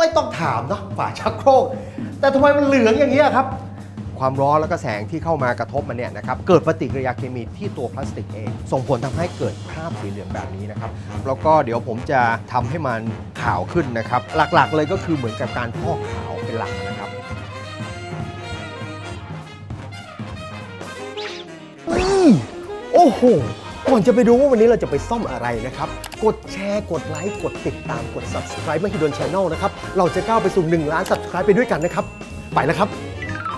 ไม่ต้องถามเนาะฝาชักโครก แต่ทำไมมันเหลืองอย่างนี้ยครับ ความร้อนแล้วก็แสงที่เข้ามากระทบมันเนี่ยนะครับเกิดปฏิกิริยาเคมีที่ตัวพลาสติกเอง ส่งผลทำให้เกิดคราบสีเหลืองแบบนี้นะครับ แล้วก็เดี๋ยวผมจะทำให้มันขาวขึ้นนะครับ หลักๆ เลยก็คือเหมือนกับการพอกขาวเป็นหลักนะครับ โอ้โห ก่อนจะไปดูว่าวันนี้เราจะไปซ่อมอะไรนะครับ กดแชร์ กดไลค์ กดติดตาม กด subscribe มาฮิดนช n แนลนะครับ เราจะก้าวไปสู่1ล้าน subscribe ไปด้วยกันนะครับ ไปแล้วครับ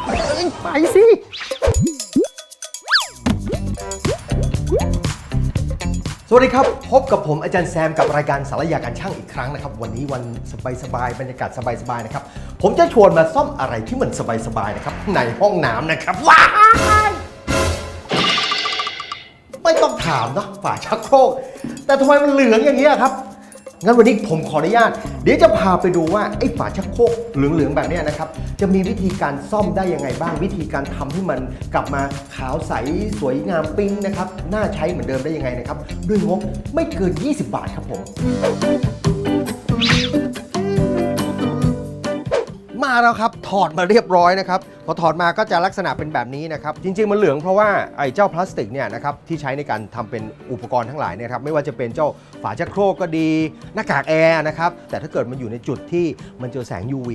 เอ้ยไปสิ สวัสดีครับ พบกับผมอาจารย์แซมกับรายการสารยาการช่างอีกครั้งนะครับ วันนี้วันสบายๆบรรยากาศสบายๆนะครับ ผมจะชวนมาซ่อมอะไรที่มันสบายๆนะครับในห้องน้ำนะครับว้า ไม่ต้องถามนะฝาชักโครก แต่ทำไมมันเหลืองอย่างนี้ยครับ งั้นวันนี้ผมขออนุญาต เดี๋ยวจะพาไปดูว่าไอ้ฝาชักโครกเหลืองๆแบบเนี้ยนะครับ จะมีวิธีการซ่อมได้ยังไงบ้าง วิธีการทำให้มันกลับมาขาวใสสวยงามปิ้งนะครับ น่าใช้เหมือนเดิมได้ยังไงนะครับ ด้วยงบไม่เกิน 20 บาทครับผม มาแล้วครับ ถอดมาเรียบร้อยนะครับ พอถอดมาก็จะลักษณะเป็นแบบนี้นะครับ จริง ๆ มันเหลืองเพราะว่าไอ้เจ้าพลาสติกเนี่ยนะครับที่ใช้ในการทำเป็นอุปกรณ์ทั้งหลายเนี่ยครับไม่ว่าจะเป็นเจ้าฝาชักโครกก็ดี หน้ากากแอร์นะครับ แต่ถ้าเกิดมันอยู่ในจุดที่มันเจอแสง UV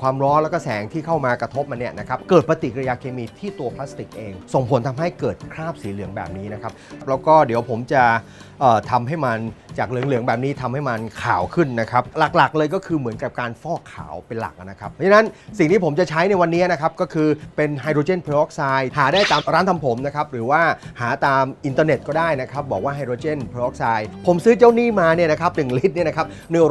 ความร้อนแล้วก็แสงที่เข้ามากระทบมันเนี่ยนะครับเกิดปฏิกิริยาเคมีที่ตัวพลาสติกเอง ส่งผลทำให้เกิดคราบสีเหลืองแบบนี้นะครับแล้วก็เดี๋ยวผมจะเอ่อทำให้มันจากเหลืองๆแบบนี้ทำให้มันขาวขึ้นนะครับหลักๆ เลยก็คือเหมือนกับการฟอกขาวเป็นหลักนะครับเพราะฉะนั้นสิ่งที่ผมจะใช้ในวันนี้นะครับก็คือเป็นไฮโดรเจนเพอร์ออกไซด์หาได้ตามร้านทำผมนะครับหรือว่าหาตามอินเทอร์เน็ตก็ได้นะครับบอกว่าไฮโดรเจนเพอร์ออกไซด์ผมซื้อเจ้านี่มาเนี่ยนะครับ1ลิตรเนี่ยนะครับ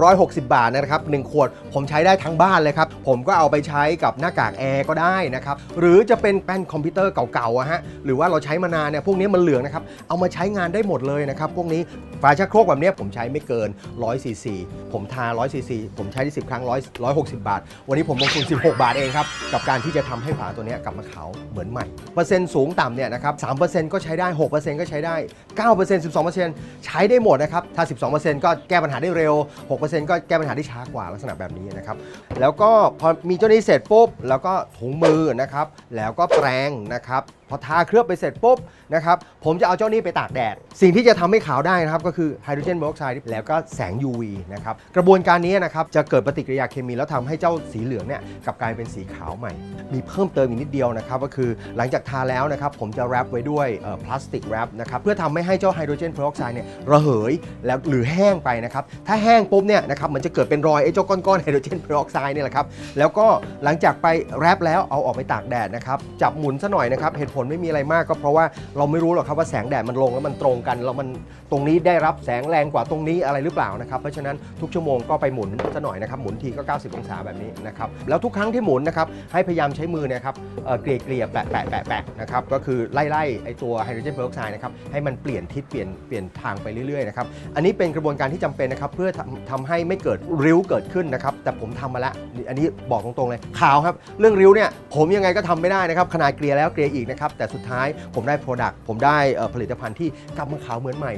160บาทนะครับ1ขวดผมใช้ได้ทั้งบ้านเลยครับผมก็เอาไปใช้กับหน้ากากแอร์ก็ได้นะครับ หรือจะเป็นแป้นคอมพิวเตอร์เก่าๆอะฮะ หรือว่าเราใช้มานานเนี่ยพวกนี้มันเหลืองนะครับ เอามาใช้งานได้หมดเลยนะครับ พวกนี้ฝาชักโครกแบบเนี้ยผมใช้ไม่เกิน100ซีซีผมทา100ซีซีผมใช้ได้10 ครั้ง100 160 บาท วันนี้ผมลงทุน 16 บาทเองครับ กับการที่จะทำให้ฝาตัวเนี้ยกลับมาขาวเหมือนใหม่ เปอร์เซ็นต์สูงต่ำเนี่ยนะครับ3%ก็ใช้ได้ 6%ก็ใช้ได้ 9% 12%ใช้ได้หมดนะครับ ถ้า 12%ก็แก้ปัญหาได้เร็ว 6%ก็แก้ปัญหาได้ช้ากว่าลักษณะแบบนี้นะครับ แล้วก็พอมีเจ้านี้เสร็จปุ๊บ แล้วก็ถุงมือนะครับ แล้วก็แปรงนะครับพอทาเคลือบไปเสร็จปุ๊บนะครับผมจะเอาเจ้านี้ไปตากแดด สิ่งที่จะทำให้ขาวได้นะครับก็คือไฮโดรเจนไบออกไซด์แล้วก็แสง UV นะครับกระบวนการนี้นะครับจะเกิดปฏิกิริยาเคมีแล้วทำให้เจ้าสีเหลืองเนี่ยกลับกลายเป็นสีขาวใหม่ มีเพิ่มเติมอีกนิดเดียวนะครับก็คือหลังจากทาแล้วนะครับผมจะแรปไว้ด้วยพลาสติกแรปนะครับเพื่อทำให้ให้เจ้าไฮโดรเจนไบออกไซด์เนี่ยระเหยแล้วหรือแห้งไปนะครับถ้าแห้งปุ๊บเนี่ยนะครับมันจะเกิดเป็นรอยไอ้เจ้าก้อนๆไฮโดรเจนไบออกไซด์เนี่ยแหละครับแล้วก็หลังจากไปแรปแล้วเอาออกไปตากแดดนะครับจับหมุนซะหน่อยนะครับเหตุผลไม่มีอะไรมากก็เพราะว่าเราไม่รู้หรอกครับว่าแสงแดดมันลงแล้วมันตรงกันแล้วมันตรงนี้ได้รับแสงแรงกว่าตรงนี้อะไรหรือเปล่านะครับเพราะฉะนั้นทุกชั่วโมงก็ไปหมุนซะหน่อยนะครับหมุนทีก็ 90 องศาแบบนี้นะครับแล้วทุกครั้งที่หมุนนะครับให้พยายามใช้มือนยครับเกลี่ยเกลี่ยแปะแปะแปะแปะนะครับก็คือไล่ไล่ไอตัวไฮโดรเจนเพอร์ออกไซด์นะครับให้มันเปลี่ยนทิศเปลี่ยนเปลี่ยนทางไปเรื่อยๆนะครับอันนี้เป็นกระบวนการที่จำเป็นนะครับเพื่อทำให้ไม่เกิดริ้วเกิดขึ้นนะครับแต่ผมทำมาแล้วอันนี้บอกตรงๆเลยขาวครับเรื่องริ้วเนี่ยผมยังไงก็ทำไม่ได้นะครับขนาดเกลี่ยแล้วเกลี่ยอีกนะครับแต่สุดท้ายผมได้ Product ผมได้ผลิตภัณฑ์ที่กลับมาขาวเหมือนใหม่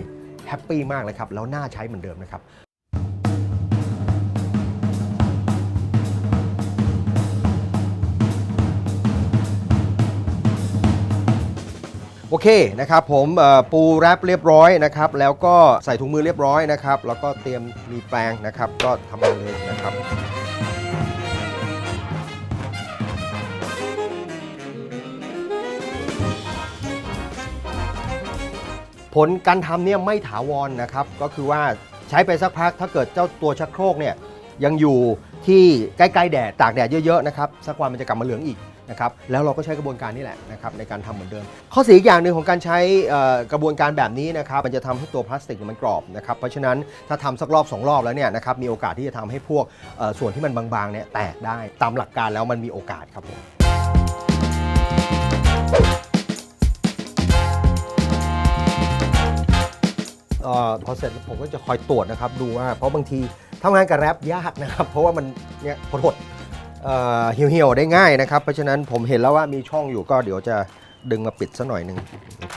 แฮปปี้มากเลยครับ แล้วน่าใช้เหมือนเดิมนะครับโอเคนะครับผมปูแรปเรียบร้อยนะครับแล้วก็ใส่ถุงมือเรียบร้อยนะครับแล้วก็เตรียมมีแปรงนะครับก็ทำมาเลยนะครับ ผลการทำเนี่ยไม่ถาวรนะครับ ก็คือว่าใช้ไปสักพักถ้าเกิดเจ้าตัวชักโครกเนี่ยยังอยู่ที่ใกล้ๆแดดตากแดดเยอะๆนะครับสักวันมันจะกลับมาเหลืองอีกนะครับแล้วเราก็ใช้กระบวนการนี้แหละนะครับในการทำเหมือนเดิม ข้อเสียอีกอย่างหนึ่งของการใช้กระบวนการแบบนี้นะครับมันจะทำให้ตัวพลาสติกมันกรอบนะครับเพราะฉะนั้นถ้าทำสักรอบสองรอบแล้วเนี่ยนะครับมีโอกาสที่จะทำให้พวกส่วนที่มันบางๆเนี่ยแตกได้ตามหลักการแล้วมันมีโอกาสครับผม เอ่อพอเสร็จผมก็จะคอยตรวจนะครับดูว่าเพราะบางทีทำงานกับแรปยากนะครับ เพราะว่ามันเนี่ยหดๆเอ่อเหี่ยวๆได้ง่ายนะครับ เพราะฉะนั้นผมเห็นแล้วว่ามีช่องอยู่ก็เดี๋ยวจะดึงมาปิดซะหน่อยหนึ่งนะ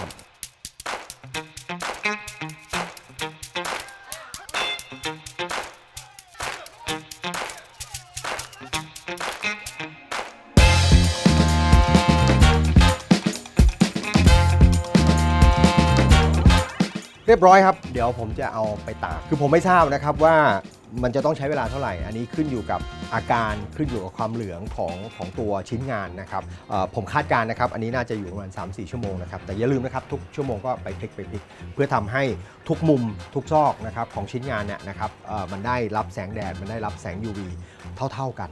เรียบร้อยครับ เดี๋ยวผมจะเอาไปตาก คือผมไม่ทราบนะครับว่ามันจะต้องใช้เวลาเท่าไหร่ อันนี้ขึ้นอยู่กับอาการขึ้นอยู่กับความเหลืองของของตัวชิ้นงานนะครับผมคาดการณ์นะครับ อันนี้น่าจะอยู่ประมาณ 3-4 ชั่วโมงนะครับ แต่อย่าลืมนะครับทุกชั่วโมงก็ไปพลิกไปพลิก เพื่อทำให้ทุกมุมทุกซอกนะครับของชิ้นงานเนี่ยนะครับมันได้รับแสงแดด มันได้รับแสง UV เท่า ๆกัน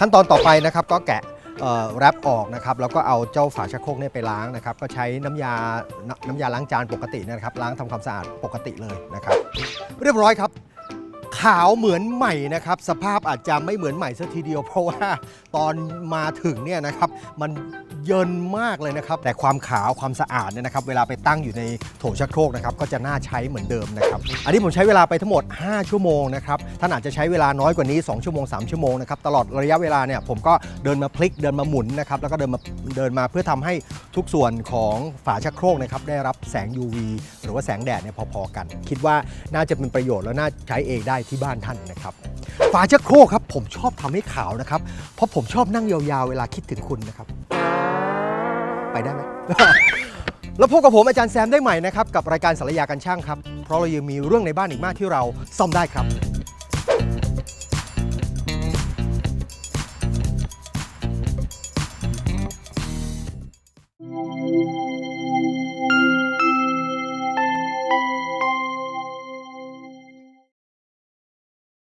ขั้นตอนต่อไปนะครับก็แกะแรปออกนะครับแล้วก็เอาเจ้าฝาชักโครกเนี่ยไปล้างนะครับก็ใช้น้ำยาน้ำยาล้างจานปกตินะครับล้างทำความสะอาดปกติเลยนะครับ เรียบร้อยครับขาวเหมือนใหม่นะครับ สภาพอาจจะไม่เหมือนใหม่ซะทีเดียว เพราะว่าตอนมาถึงเนี่ยนะครับมัน เยินมากเลยนะครับ แต่ความขาวความสะอาดเนี่ยนะครับ เวลาไปตั้งอยู่ในโถชักโครกนะครับ ก็จะน่าใช้เหมือนเดิมนะครับ อันนี้ผมใช้เวลาไปทั้งหมด 5 ชั่วโมงนะครับ ท่านอาจจะใช้เวลาน้อยกว่านี้ 2 ชั่วโมง 3 ชั่วโมงนะครับ ตลอดระยะเวลาเนี่ยผมก็เดินมาพลิก เดินมาหมุนนะครับ แล้วก็เดินมาเดินมาเพื่อทำให้ทุกส่วนของฝาชักโครกนะครับ ได้รับแสง UV หรือว่าแสงแดดเนี่ยพอๆกัน คิดว่าน่าจะเป็นประโยชน์และน่าใช้เองได้ที่บ้านท่านนะครับฝาชักโครกครับผมชอบทำให้ขาวนะครับเพราะผมชอบนั่งยาวๆเวลาคิดถึงคุณนะครับ ไปได้ไหม แล้วพบกับผมอาจารย์แซมได้ใหม่นะครับ กับรายการสารยากันช่างครับ เพราะเรายังมีเรื่องในบ้านอีกมากที่เราซ่อมได้ครับ